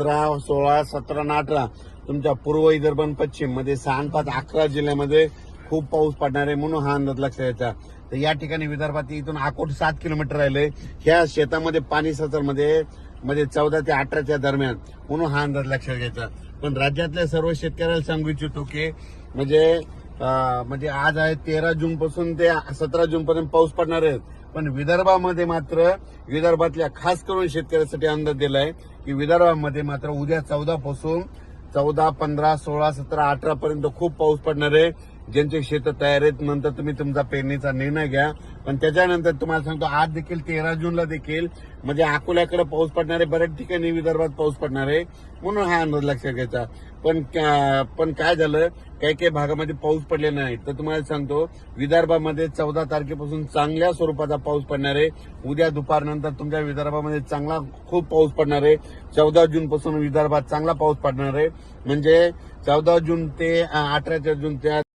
पंधरा सोळा सतरा आणि अठरा. तुमच्या पूर्व विदर्भ पश्चिममध्ये सहा पाच अकरा जिल्ह्यामध्ये खूप पाऊस पडणार आहे म्हणून हा अंदाज लक्षात घ्यायचा तर या ठिकाणी विदर्भात इथून अकोट सात किलोमीटर राहिले. ह्या शेतामध्ये पाणी सचरमध्ये म्हणजे चौदा ते अठराच्या दरम्यान म्हणून हा अंदाज लक्षात घ्यायचा. पण राज्यातल्या सर्व शेतकऱ्याला सांगू इच्छितो की म्हणजे म्हणजे आज आहे तेरा जून पासून ते सतरा जून पर्यंत पाऊस पडणार आहे. पण विदर्भामध्ये मात्र विदर्भातल्या खास करून शेतकऱ्यासाठी अंदाज दिलाय की विदर्भामध्ये मात्र उद्या चौदा पासून चौदा पंधरा सोळा सतरा अठरा पर्यंत खूप पाऊस पडणार आहे. ज्यांचे शेतं तयार आहेत नंतर तुम्ही तुमचा पेरणीचा निर्णय घ्या. पण त्याच्यानंतर तुम्हाला सांगतो आज देखील तेरा जूनला देखील म्हणजे अकोल्याकडे पाऊस पडणार आहे बऱ्याच ठिकाणी विदर्भात पाऊस पडणार आहे म्हणून हा अंदाज लक्षात घ्यायचा. पण पण काय झालं काही काही भागामध्ये पाऊस पडलेला नाही. तर तुम्हाला सांगतो विदर्भामध्ये चौदा तारखेपासून चांगल्या स्वरूपाचा पाऊस पडणार आहे उद्या दुपारनंतर तुमच्या विदर्भामध्ये चांगला खूप पाऊस पडणार आहे चौदा जूनपासून विदर्भात चांगला पाऊस पडणार आहे म्हणजे चौदा जून ते अठरा जून त्या